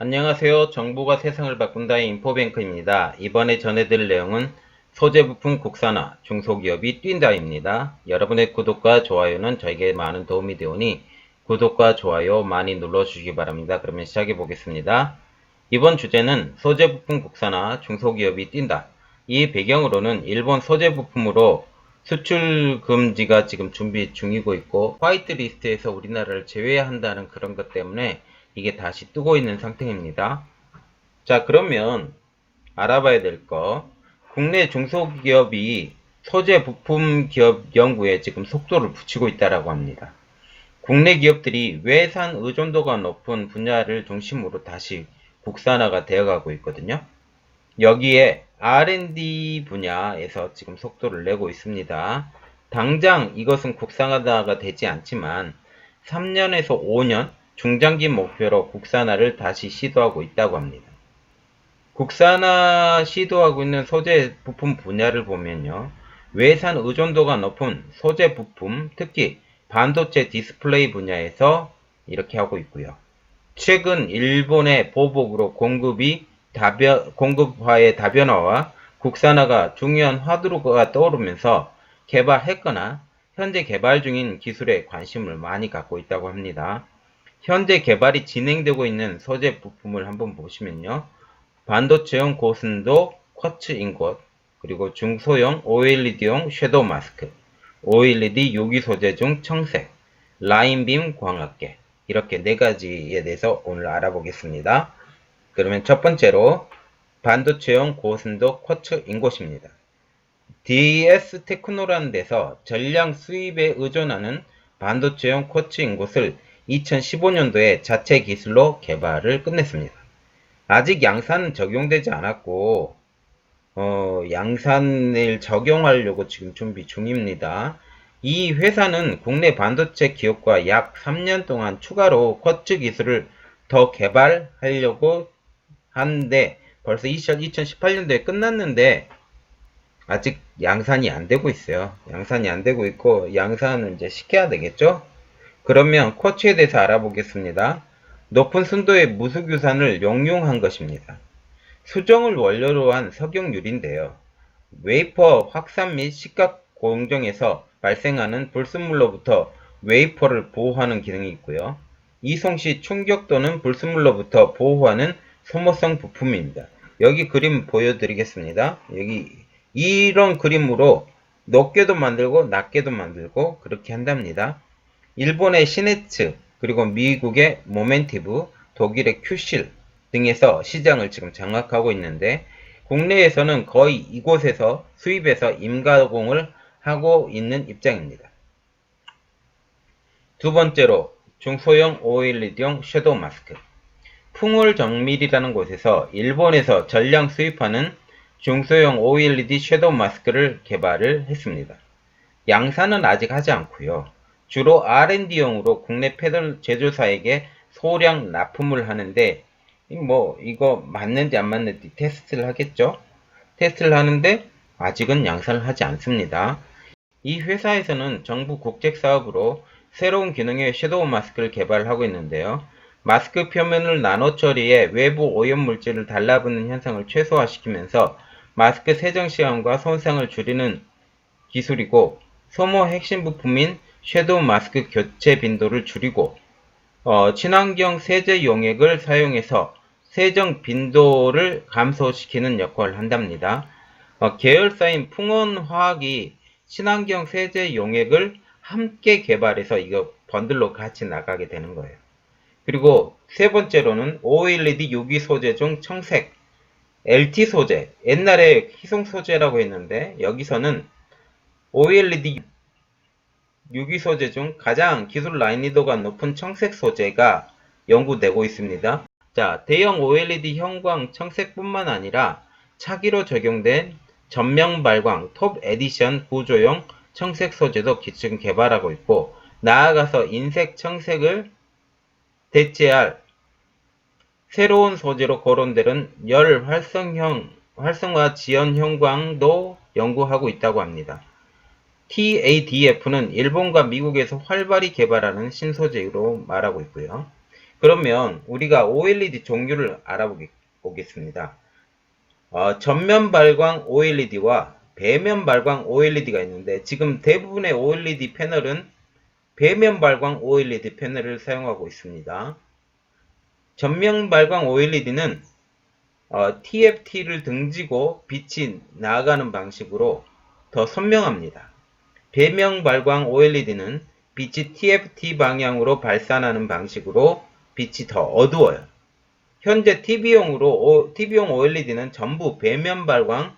안녕하세요. 정보가 세상을 바꾼다의 인포뱅크입니다. 이번에 전해드릴 내용은 소재 부품 국산화, 중소기업이 뛴다입니다. 여러분의 구독과 좋아요는 저에게 많은 도움이 되오니 구독과 좋아요 많이 눌러주시기 바랍니다. 그러면 시작해 보겠습니다. 이번 주제는 소재 부품 국산화, 중소기업이 뛴다. 이 배경으로는 일본 소재 부품으로 수출 금지가 지금 준비 중이고 있고 화이트 리스트에서 우리나라를 제외한다는 그런 것 때문에 이게 다시 뜨고 있는 상태입니다. 자 그러면 알아봐야 될 거 국내 중소기업이 소재 부품 기업 연구에 지금 속도를 붙이고 있다라고 합니다. 국내 기업들이 외산 의존도가 높은 분야를 중심으로 다시 국산화가 되어가고 있거든요. 여기에 R&D 분야에서 지금 속도를 내고 있습니다. 당장 이것은 국산화가 되지 않지만 3년에서 5년 중장기 목표로 국산화를 다시 시도하고 있다고 합니다. 국산화 시도하고 있는 소재 부품 분야를 보면요. 외산 의존도가 높은 소재 부품, 특히 반도체 디스플레이 분야에서 이렇게 하고 있고요. 최근 일본의 보복으로 공급이 다변, 공급화의 다변화와 국산화가 중요한 화두가 떠오르면서 개발했거나 현재 개발 중인 기술에 관심을 많이 갖고 있다고 합니다. 현재 개발이 진행되고 있는 소재 부품을 한번 보시면요. 반도체용 고순도 쿼츠 인곳, 그리고 중소형 OLED용 섀도우 마스크, OLED 유기 소재 중 청색, 라인빔 광학계 이렇게 네 가지에 대해서 오늘 알아보겠습니다. 그러면 첫 번째로 반도체용 고순도 쿼츠 인곳입니다. DS 테크노라는 데서 전량 수입에 의존하는 반도체용 쿼츠 인곳을 2015년도에 자체 기술로 개발을 끝냈습니다. 아직 양산은 적용되지 않았고 어, 양산을 적용하려고 지금 준비 중입니다. 이 회사는 국내 반도체 기업과 약 3년 동안 추가로 쿼츠 기술을 더 개발하려고 하는데 벌써 2018년도에 끝났는데 아직 양산이 안 되고 있어요. 양산이 안 되고 있고 양산은 이제 시켜야 되겠죠? 그러면 쿼츠에 대해서 알아보겠습니다. 높은 순도의 무수규산을 용융한 것입니다. 수정을 원료로 한 석영유리인데요. 웨이퍼 확산 및 식각 공정에서 발생하는 불순물로부터 웨이퍼를 보호하는 기능이 있고요. 이송 시 충격 또는 불순물로부터 보호하는 소모성 부품입니다. 여기 그림 보여드리겠습니다. 여기 이런 그림으로 높게도 만들고 낮게도 만들고 그렇게 한답니다. 일본의 시네츠 그리고 미국의 모멘티브 독일의 큐실 등에서 시장을 지금 장악하고 있는데 국내에서는 거의 이곳에서 수입해서 임가공을 하고 있는 입장입니다. 두 번째로 중소형 OLED용 섀도우 마스크 풍월 정밀이라는 곳에서 일본에서 전량 수입하는 중소형 OLED 섀도우 마스크를 개발을 했습니다. 양산은 아직 하지 않고요. 주로 R&D용으로 국내 패널 제조사에게 소량 납품을 하는데 뭐 이거 맞는지 안 맞는지 테스트를 하겠죠. 테스트를 하는데 아직은 양산을 하지 않습니다. 이 회사에서는 정부 국책 사업으로 새로운 기능의 섀도우 마스크를 개발하고 있는데요. 마스크 표면을 나노 처리해 외부 오염 물질을 달라붙는 현상을 최소화시키면서 마스크 세정 시간과 손상을 줄이는 기술이고 소모 핵심 부품인 섀도우 마스크 교체 빈도를 줄이고 어, 친환경 세제 용액을 사용해서 세정 빈도를 감소시키는 역할을 한답니다. 어, 계열사인 풍원화학이 친환경 세제 용액을 함께 개발해서 이거 번들로 같이 나가게 되는 거예요. 그리고 세 번째로는 OLED 유기 소재 중 청색 LT 소재 옛날에 희송 소재라고 했는데 여기서는 OLED 유기 소재 중 가장 기술 난이도가 높은 청색 소재가 연구되고 있습니다. 자, 대형 OLED 형광 청색뿐만 아니라 차기로 적용된 전면 발광 톱 에디션 구조용 청색 소재도 지금 개발하고 있고 나아가서 인색 청색을 대체할 새로운 소재로 거론되는 열 활성형 활성화 지연 형광도 연구하고 있다고 합니다. TADF는 일본과 미국에서 활발히 개발하는 신소재로 말하고 있고요. 그러면 우리가 OLED 종류를 알아보겠습니다. 어, 전면 발광 OLED와 배면 발광 OLED가 있는데 지금 대부분의 OLED 패널은 배면 발광 OLED 패널을 사용하고 있습니다. 전면 발광 OLED는 어, TFT를 등지고 빛이 나가는 방식으로 더 선명합니다. 배명 발광 OLED는 빛이 TFT 방향으로 발산하는 방식으로 빛이 더 어두워요. 현재 TV용으로 TV용 OLED는 전부 배면 발광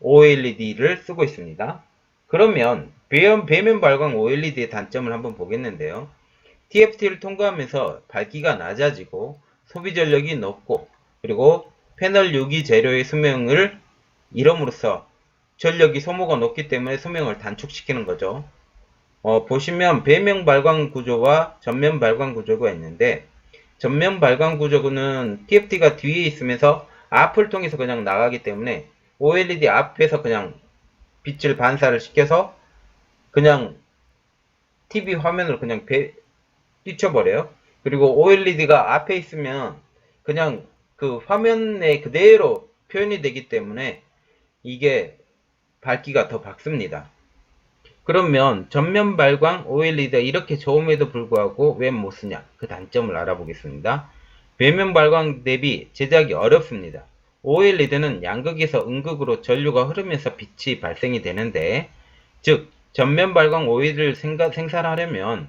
OLED를 쓰고 있습니다. 그러면 배면, 배면 발광 OLED의 단점을 한번 보겠는데요. TFT를 통과하면서 밝기가 낮아지고 소비 전력이 높고 그리고 패널 유기 재료의 수명을 이름으로써 전력이 소모가 높기 때문에 수명을 단축시키는 거죠. 어, 보시면 배명 발광 구조와 전면 발광 구조가 있는데 전면 발광 구조는 TFT가 뒤에 있으면서 앞을 통해서 그냥 나가기 때문에 OLED 앞에서 그냥 빛을 반사를 시켜서 그냥 TV 화면으로 그냥 배, 뛰쳐버려요. 그리고 OLED가 앞에 있으면 그냥 그 화면에 그대로 표현이 되기 때문에 이게 밝기가 더 밝습니다. 그러면 전면 발광 OLED가 이렇게 좋음에도 불구하고 왜 못 쓰냐? 그 단점을 알아보겠습니다. 배면 발광 대비 제작이 어렵습니다. OLED는 양극에서 음극으로 전류가 흐르면서 빛이 발생이 되는데, 즉 전면 발광 OLED를 생산하려면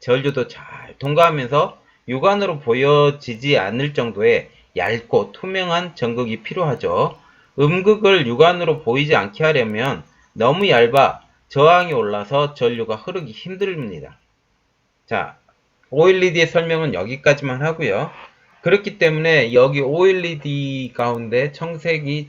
전류도 잘 통과하면서 육안으로 보여지지 않을 정도의 얇고 투명한 전극이 필요하죠. 음극을 육안으로 보이지 않게 하려면 너무 얇아 저항이 올라서 전류가 흐르기 힘듭니다. 자, OLED의 설명은 여기까지만 하고요. 그렇기 때문에 여기 OLED 가운데 청색이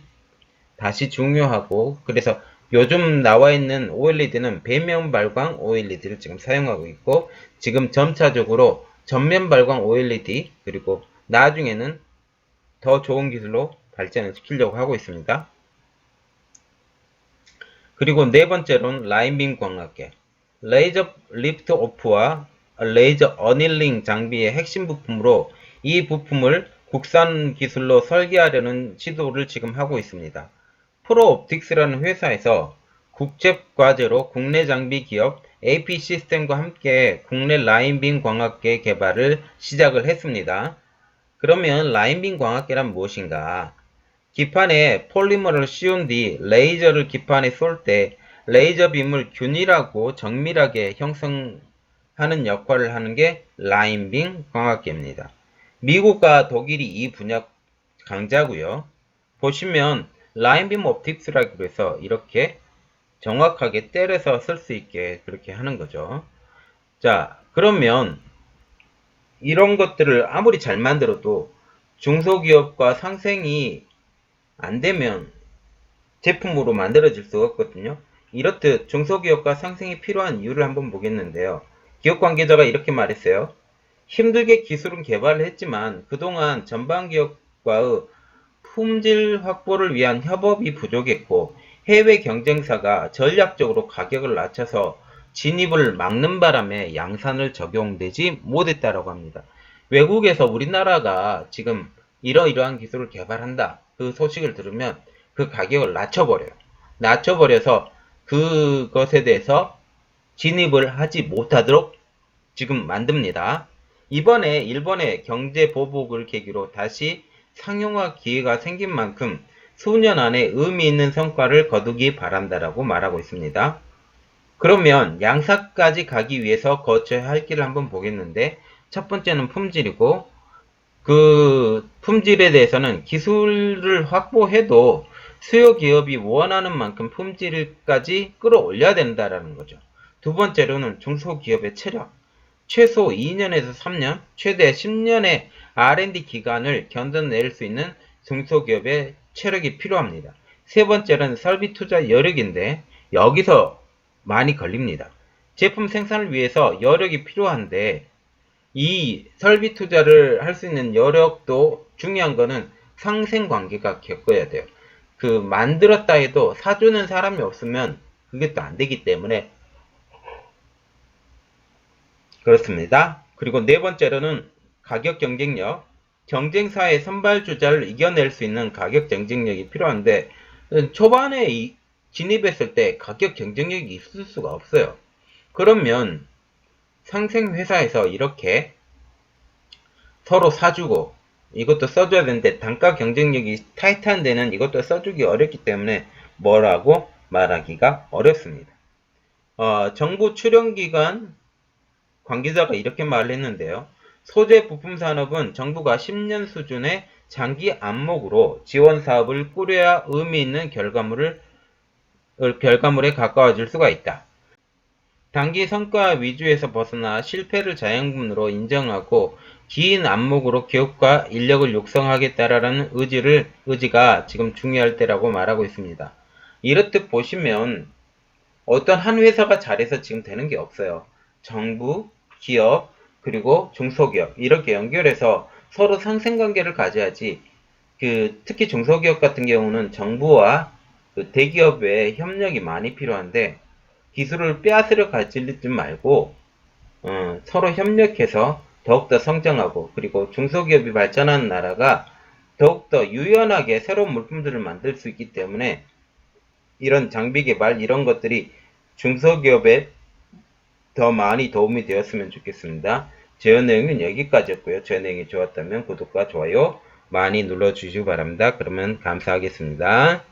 다시 중요하고 그래서 요즘 나와 있는 OLED는 배면 발광 OLED를 지금 사용하고 있고 지금 점차적으로 전면 발광 OLED 그리고 나중에는 더 좋은 기술로 발전을 시키려고 하고 있습니다. 그리고 네 번째로는 라인빔 광학계. 레이저 리프트 오프와 레이저 어닐링 장비의 핵심 부품으로 이 부품을 국산 기술로 설계하려는 시도를 지금 하고 있습니다. 프로옵틱스라는 회사에서 국제 과제로 국내 장비 기업 AP 시스템과 함께 국내 라인빔 광학계 개발을 시작을 했습니다. 그러면 라인빔 광학계란 무엇인가? 기판에 폴리머를 씌운 뒤 레이저를 기판에 쏠 때 레이저 빔을 균일하고 정밀하게 형성하는 역할을 하는 게 라인빔 광학계입니다. 미국과 독일이 이 분야 강자고요. 보시면 라인빔 옵틱스라고 해서 이렇게 정확하게 때려서 쓸 수 있게 그렇게 하는 거죠. 자, 그러면 이런 것들을 아무리 잘 만들어도 중소기업과 상생이 안 되면 제품으로 만들어질 수가 없거든요. 이렇듯 중소기업과 상생이 필요한 이유를 한번 보겠는데요. 기업 관계자가 이렇게 말했어요. 힘들게 기술은 개발을 했지만 그동안 전방 기업과의 품질 확보를 위한 협업이 부족했고 해외 경쟁사가 전략적으로 가격을 낮춰서 진입을 막는 바람에 양산을 적용되지 못했다라고 합니다. 외국에서 우리나라가 지금 이러이러한 기술을 개발한다. 그 소식을 들으면 그 가격을 낮춰버려요. 낮춰버려서 그것에 대해서 진입을 하지 못하도록 지금 만듭니다. 이번에 일본의 경제 보복을 계기로 다시 상용화 기회가 생긴 만큼 수년 안에 의미 있는 성과를 거두기 바란다라고 말하고 있습니다. 그러면 양사까지 가기 위해서 거쳐야 할 길을 한번 보겠는데 첫 번째는 품질이고 그 품질에 대해서는 기술을 확보해도 수요 기업이 원하는 만큼 품질까지 끌어올려야 된다라는 거죠. 두 번째로는 중소기업의 체력. 최소 2년에서 3년, 최대 10년의 R&D 기간을 견뎌낼 수 있는 중소기업의 체력이 필요합니다. 세 번째는 설비 투자 여력인데 여기서 많이 걸립니다. 제품 생산을 위해서 여력이 필요한데 이 설비 투자를 할 수 있는 여력도 중요한 거는 상생 관계가 겪어야 돼요. 그 만들었다 해도 사주는 사람이 없으면 그게 또 안 되기 때문에 그렇습니다. 그리고 네 번째로는 가격 경쟁력, 경쟁사의 선발주자를 이겨낼 수 있는 가격 경쟁력이 필요한데 초반에 이- 진입했을 때 가격 경쟁력이 있을 수가 없어요. 그러면 상생 회사에서 이렇게 서로 사주고 이것도 써줘야 되는데 단가 경쟁력이 타이트한 데는 이것도 써주기 어렵기 때문에 뭐라고 말하기가 어렵습니다. 어, 정부 출연기관 관계자가 이렇게 말을 했는데요. 소재 부품 산업은 정부가 10년 수준의 장기 안목으로 지원 사업을 꾸려야 의미 있는 결과물을 결과물에 가까워질 수가 있다. 단기 성과 위주에서 벗어나 실패를 자양분으로 인정하고 긴 안목으로 기업과 인력을 육성하겠다라는 의지를 의지가 지금 중요할 때라고 말하고 있습니다. 이렇듯 보시면 어떤 한 회사가 잘해서 지금 되는 게 없어요. 정부, 기업, 그리고 중소기업 이렇게 연결해서 서로 상생관계를 가져야지 그 특히 중소기업 같은 경우는 정부와 그 대기업의 협력이 많이 필요한데 기술을 빼앗으려 가지지 말고 어, 서로 협력해서 더욱더 성장하고 그리고 중소기업이 발전하는 나라가 더욱더 유연하게 새로운 물품들을 만들 수 있기 때문에 이런 장비 개발 이런 것들이 중소기업에 더 많이 도움이 되었으면 좋겠습니다. 제어 내용은 여기까지였고요. 제어 내용이 좋았다면 구독과 좋아요 많이 눌러주시기 바랍니다. 그러면 감사하겠습니다.